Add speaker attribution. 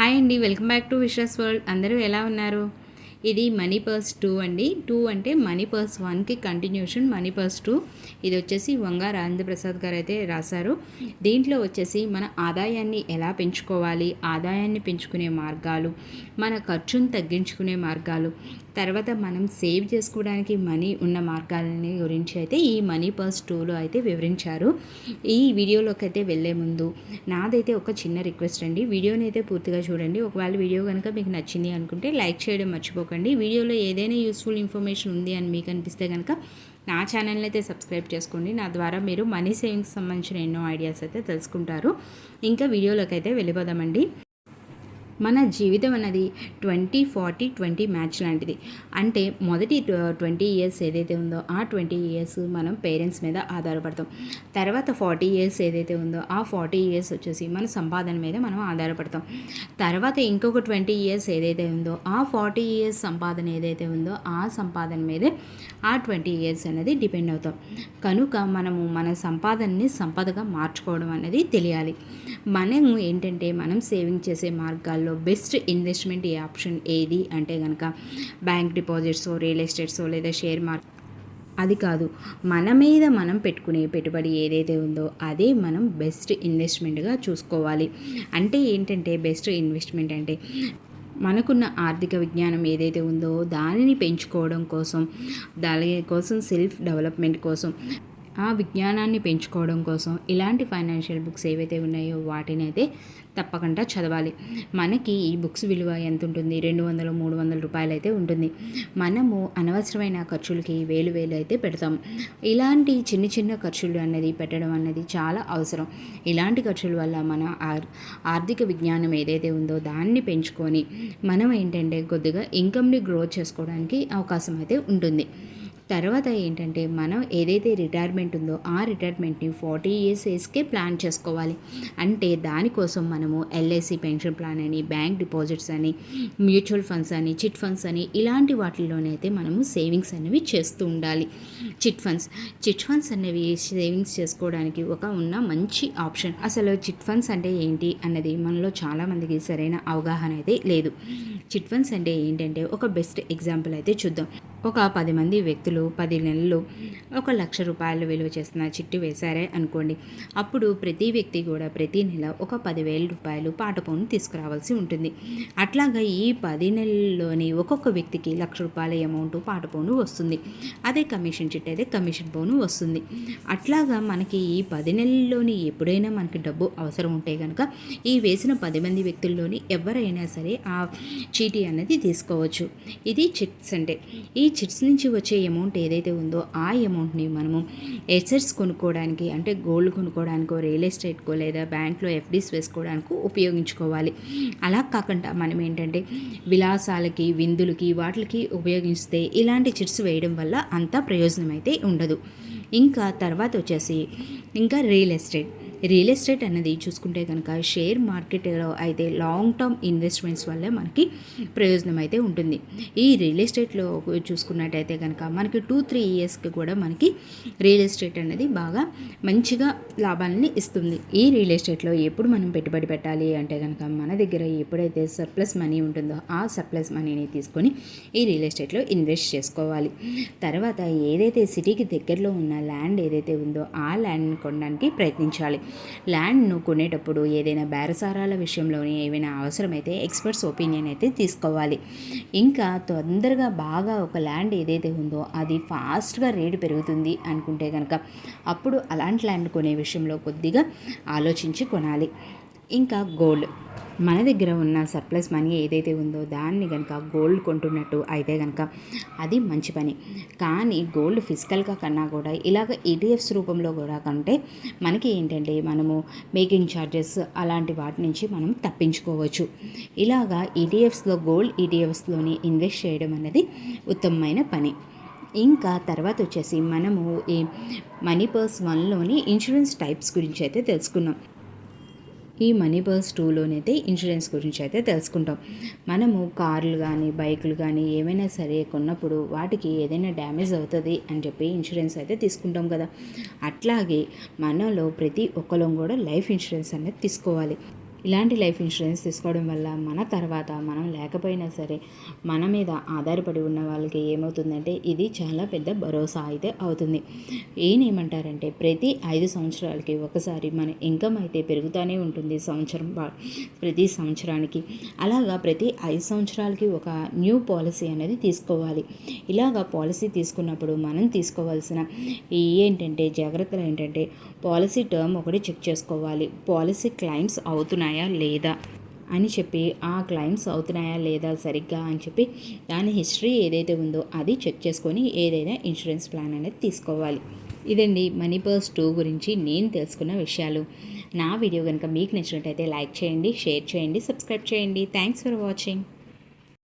Speaker 1: Hi అండి welcome back to Vishwas world. అందరూ ఎలా ఉన్నారు? ఇది మనీ పర్స్ టూ అండి. టూ అంటే మనీ పర్స్ వన్కి కంటిన్యూషన్ మనీ పర్స్ టూ. ఇది వచ్చేసి వంగ రాజేంద్ర ప్రసాద్ గారు అయితే రాశారు. దీంట్లో వచ్చేసి మన ఆదాయాన్ని ఎలా పెంచుకోవాలి ఆదాయాన్ని పెంచుకునే మార్గాలు మన ఖర్చును తగ్గించుకునే మార్గాలు తర్వాత మనం సేవ్ చేసుకోవడానికి మనీ ఉన్న మార్గాలని గురించి అయితే ఈ మనీ పర్స్ టూలో అయితే వివరించారు. ఈ వీడియోలోకి అయితే వెళ్ళే ముందు నాదైతే ఒక చిన్న రిక్వెస్ట్ అండి. వీడియోని అయితే పూర్తిగా చూడండి. ఒకవేళ వీడియో కనుక మీకు నచ్చింది అనుకుంటే లైక్ చేయడం మర్చిపోకండి. వీడియోలో ఏదైనా యూస్ఫుల్ ఇన్ఫర్మేషన్ ఉంది అని మీకు అనిపిస్తే కనుక నా ఛానల్ని అయితే సబ్స్క్రైబ్ చేసుకోండి. నా ద్వారా మీరు మనీ సేవింగ్స్ సంబంధించిన ఎన్నో ఐడియాస్ అయితే తెలుసుకుంటారు. ఇంకా వీడియోలోకి అయితే వెళ్ళిపోదామండి. మన జీవితం అన్నది ట్వంటీ ఫార్టీ ట్వంటీ మ్యాచ్ లాంటిది. అంటే మొదటి ట్వంటీ ఇయర్స్ ఏదైతే ఉందో ఆ ట్వంటీ ఇయర్స్ మనం పేరెంట్స్ మీద ఆధారపడతాం. తర్వాత ఫార్టీ ఇయర్స్ ఏదైతే ఉందో ఆ ఫార్టీ ఇయర్స్ వచ్చేసి మన సంపాదన మీద మనం ఆధారపడతాం. తర్వాత ఇంకొక ట్వంటీ ఇయర్స్ ఏదైతే ఉందో ఆ ఫార్టీ ఇయర్స్ సంపాదన ఏదైతే ఉందో ఆ సంపాదన మీదే ఆ ట్వంటీ ఇయర్స్ అనేది డిపెండ్ అవుతాం. కనుక మనము మన సంపాదనని సంపదగా మార్చుకోవడం అనేది తెలియాలి. మనము ఏంటంటే మనం సేవింగ్ చేసే మార్గాల్లో బెస్ట్ ఇన్వెస్ట్మెంట్ ఏ ఆప్షన్ ఏది అంటే కనుక బ్యాంక్ డిపాజిట్స్ రియల్ ఎస్టేట్స్ లేదా షేర్ మార్కెట్ అది కాదు. మన మీద మనం పెట్టుకునే పెట్టుబడి ఏదైతే ఉందో అదే మనం బెస్ట్ ఇన్వెస్ట్మెంట్గా చూసుకోవాలి. అంటే ఏంటంటే బెస్ట్ ఇన్వెస్ట్మెంట్ అంటే మనకున్న ఆర్థిక విజ్ఞానం ఏదైతే ఉందో దానిని పెంచుకోవడం కోసం దాని కోసం సెల్ఫ్ డెవలప్మెంట్ కోసం ఆ విజ్ఞానాన్ని పెంచుకోవడం కోసం ఇలాంటి ఫైనాన్షియల్ బుక్స్ ఏవైతే ఉన్నాయో వాటిని అయితే తప్పకుండా చదవాలి. మనకి ఈ బుక్స్ విలువ ఎంత ఉంటుంది రెండు వందలు మూడు వందల రూపాయలు అయితే ఉంటుంది. మనము అనవసరమైన ఖర్చులకి వేలు వేలు అయితే పెడతాం. ఇలాంటి చిన్న చిన్న ఖర్చులు అన్నది పెట్టడం అన్నది చాలా అవసరం. ఇలాంటి ఖర్చుల వల్ల మన ఆర్థిక విజ్ఞానం ఏదైతే ఉందో దాన్ని పెంచుకొని మనం ఏంటంటే కొద్దిగా ఇన్కమ్ని గ్రో చేసుకోవడానికి అవకాశం అయితే ఉంటుంది. తర్వాత ఏంటంటే మనం ఏదైతే రిటైర్మెంట్ ఉందో ఆ రిటైర్మెంట్ని ఫార్టీ ఇయర్స్ ఏజ్కే ప్లాన్ చేసుకోవాలి. అంటే దానికోసం మనము ఎల్ఐసి పెన్షన్ ప్లాన్ అని బ్యాంక్ డిపాజిట్స్ అని మ్యూచువల్ ఫండ్స్ అని చిట్ ఫండ్స్ అని ఇలాంటి వాటిల్లోనైతే మనము సేవింగ్స్ అనేవి చేస్తూ ఉండాలి. చిట్ ఫండ్స్ చిట్ ఫండ్స్ అనేవి సేవింగ్స్ చేసుకోవడానికి ఒక ఉన్న మంచి ఆప్షన్ అసలు చిట్ ఫండ్స్ అంటే ఏంటి అన్నది మనలో చాలామందికి సరైన అవగాహన అయితే లేదు. చిట్ ఫండ్స్ అంటే ఏంటంటే ఒక బెస్ట్ ఎగ్జాంపుల్ అయితే చూద్దాం. ఒక పది మంది వ్యక్తులు పది నెలలు ఒక లక్ష రూపాయలు విలువ చేస్తున్న చిట్టు వేశారే అనుకోండి. అప్పుడు ప్రతి వ్యక్తి కూడా ప్రతి నెల ఒక పదివేల రూపాయలు పాట పౌను తీసుకురావాల్సి ఉంటుంది. అట్లాగా ఈ పది నెలల్లోని ఒక్కొక్క వ్యక్తికి లక్ష రూపాయల అమౌంట్ పాట పౌను వస్తుంది. అదే కమిషన్ చిట్ అయితే కమిషన్ పౌను వస్తుంది. అట్లాగా మనకి ఈ పది నెలల్లోని ఎప్పుడైనా మనకి డబ్బు అవసరం ఉంటే కనుక ఈ వేసిన పది మంది వ్యక్తుల్లోని ఎవరైనా సరే ఆ చీటీ అనేది తీసుకోవచ్చు. ఇది చిట్స్ అంటే ఈ చిట్స్ నుంచి వచ్చే అమౌంట్ ఏదైతే ఉందో ఆ అమౌంట్ని మనము ఎసెట్స్ కొనుక్కోవడానికి అంటే గోల్డ్ కొనుక్కోవడానికో రియల్ ఎస్టేట్కో లేదా బ్యాంక్లో ఎఫ్డీస్ వేసుకోవడానికి ఉపయోగించుకోవాలి. అలా కాకుండా మనం ఏంటంటే విలాసాలకి విందులకి వాటికి ఉపయోగిస్తే ఇలాంటి చిట్స్ వేయడం వల్ల అంత ప్రయోజనం అయితే ఉండదు. ఇంకా తర్వాత వచ్చేసి ఇంకా రియల్ ఎస్టేట్ రియల్ ఎస్టేట్ అనేది చూసుకుంటే కనుక షేర్ మార్కెట్లో అయితే లాంగ్ టర్మ్ ఇన్వెస్ట్మెంట్స్ వల్ల మనకి ప్రయోజనం అయితే ఉంటుంది. ఈ రియల్ ఎస్టేట్లో చూసుకున్నట్టయితే కనుక మనకి టూ త్రీ ఇయర్స్కి కూడా మనకి రియల్ ఎస్టేట్ అనేది బాగా మంచిగా లాభాలని ఇస్తుంది. ఈ రియల్ ఎస్టేట్లో ఎప్పుడు మనం పెట్టుబడి పెట్టాలి అంటే కనుక మన దగ్గర ఎప్పుడైతే సర్ప్లస్ మనీ ఉంటుందో ఆ సర్ప్లస్ మనీని తీసుకొని ఈ రియల్ ఎస్టేట్లో ఇన్వెస్ట్ చేసుకోవాలి. తర్వాత ఏదైతే సిటీకి దగ్గరలో ఉన్న ల్యాండ్ ఏదైతే ఉందో ఆ ల్యాండ్ని కొనడానికి ప్రయత్నించాలి. ల్యాండ్ను కొనేటప్పుడు ఏదైనా బేరసారాల విషయంలోనే ఏమైనా అవసరమైతే ఎక్స్పర్ట్స్ ఒపీనియన్ అయితే తీసుకోవాలి. ఇంకా తొందరగా బాగా ఒక ల్యాండ్ ఏదైతే ఉందో అది ఫాస్ట్గా రేటు పెరుగుతుంది అనుకుంటే కనుక అప్పుడు అలాంటి ల్యాండ్ కొనే విషయంలో కొద్దిగా ఆలోచించి కొనాలి. ఇంకా గోల్డ్. మన దగ్గర ఉన్న సర్ప్లస్ మనీ ఏదైతే ఉందో దాన్ని కనుక గోల్డ్ కొంటున్నట్టు అయితే కనుక అది మంచి పని. కానీ గోల్డ్ ఫిజికల్గా కన్నా కూడా ఇలాగ ఈటీఎఫ్స్ రూపంలో కూడా కంటే మనకి ఏంటంటే మనము మేకింగ్ ఛార్జెస్ అలాంటి వాటి నుంచి మనం తప్పించుకోవచ్చు. ఇలాగా ఈటీఎఫ్స్లో గోల్డ్ ఈటీఎఫ్స్లోని ఇన్వెస్ట్ చేయడం అనేది ఉత్తమమైన పని. ఇంకా తర్వాత వచ్చేసి మనము ఈ మనీ పర్స్ వన్లోని ఇన్సూరెన్స్ టైప్స్ గురించి అయితే తెలుసుకున్నాం. ఈ మనీ బర్స్ టూలోనైతే ఇన్సూరెన్స్ గురించి అయితే తెలుసుకుంటాం. మనము కార్లు కానీ బైకులు కానీ ఏమైనా సరే కొన్నప్పుడు వాటికి ఏదైనా డ్యామేజ్ అవుతుంది అని చెప్పి ఇన్సూరెన్స్ అయితే తీసుకుంటాం కదా. అట్లాగే మనలో ప్రతి ఒక్కరం కూడా లైఫ్ ఇన్సూరెన్స్ అనేది తీసుకోవాలి. ఇలాంటి లైఫ్ ఇన్సూరెన్స్ తీసుకోవడం వల్ల మన తర్వాత మనం లేకపోయినా సరే మన మీద ఆధారపడి ఉన్న వాళ్ళకి ఏమవుతుందంటే ఇది చాలా పెద్ద భరోసా అయితే అవుతుంది. ఏనేమంటారంటే ఏమంటారంటే ప్రతి ఐదు సంవత్సరాలకి ఒకసారి మన ఇన్కమ్ అయితే పెరుగుతూనే ఉంటుంది సంవత్సరం ప్రతి సంవత్సరానికి. అలాగా ప్రతి ఐదు సంవత్సరాలకి ఒక న్యూ పాలసీ అనేది తీసుకోవాలి. ఇలాగా పాలసీ తీసుకున్నప్పుడు మనం తీసుకోవాల్సిన ఏంటంటే జాగ్రత్తలు ఏంటంటే పాలసీ టర్మ్ ఒకటి చెక్ చేసుకోవాలి. పాలసీ క్లైమ్స్ అవుతున్నాయా లేదా అని చెప్పి ఆ క్లైమ్స్ అవుతున్నాయా లేదా సరిగ్గా అని చెప్పి దాని హిస్టరీ ఏదైతే ఉందో అది చెక్ చేసుకొని ఏదైనా ఇన్సూరెన్స్ ప్లాన్ అనేది తీసుకోవాలి. ఇదండి మనీ పర్స్ టూ గురించి నేను తెలుసుకున్న విషయాలు. నా వీడియో కనుక మీకు నచ్చినట్టయితే లైక్ చేయండి షేర్ చేయండి సబ్స్క్రైబ్ చేయండి. Thanks for watching.